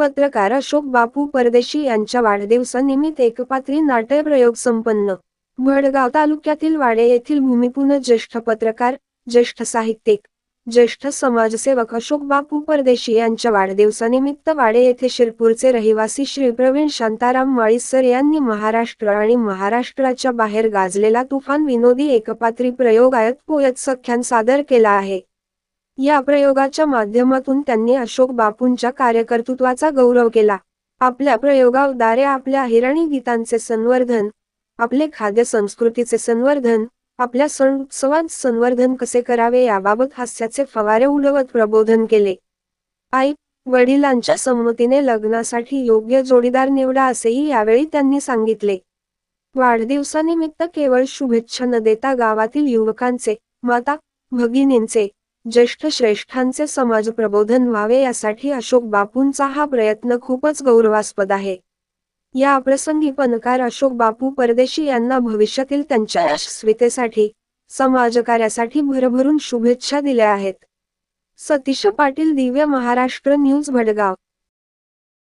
पत्रकार अशोक बापू परदेशी यांच्या वाढदिवसानिमित्त एकपात्री नाट्यप्रयोग संपन्न. भडगाव तालुक्यातील वाडे येथील भूमिपूर्ण ज्येष्ठ पत्रकार ज्येष्ठ साहित्यिक ज्येष्ठ समाजसेवक अशोक बापू परदेशी यांच्या वाढदिवसानिमित्त वाडे येथे शिरपूरचे रहिवासी श्री प्रवीण शांताराम माळीसर यांनी महाराष्ट्र आणि महाराष्ट्राच्या बाहेर गाजलेला तुफान विनोदी एकपात्री प्रयोग आयत पोयत सख्यान सादर केला आहे. या प्रयोगाच्या माध्यमातून त्यांनी अशोक बापूंच्या कार्यकर्तृत्वाचा गौरव केला. आपल्या प्रयोगाद्वारे आपल्या हिराणी गीतांचे संवर्धन आपले खाद्य संस्कृतीचे संवर्धन आपल्या सण उत्सवात संवर्धन कसे करावे याबाबत हास्याचे फवारे उडवत प्रबोधन केले. आई वडिलांच्या संमतीने लग्नासाठी योग्य जोडीदार निवडा असेही यावेळी त्यांनी सांगितले. वाढदिवसानिमित्त केवळ शुभेच्छा न देता गावातील युवकांचे माता भगिनींचे ज्येष्ठ श्रेष्ठांचे समाज प्रबोधन व्हावे यासाठी अशोक बापूंचा हा प्रयत्न खूपच गौरवास्पद आहे. या प्रसंगी पणकार अशोक बापू परदेशी यांना भविष्यातील त्यांच्या यशस्वीतेसाठी समाजकार्यासाठी भरभरून शुभेच्छा दिल्या आहेत. सतीश पाटील दिव्य महाराष्ट्र न्यूज भडगाव.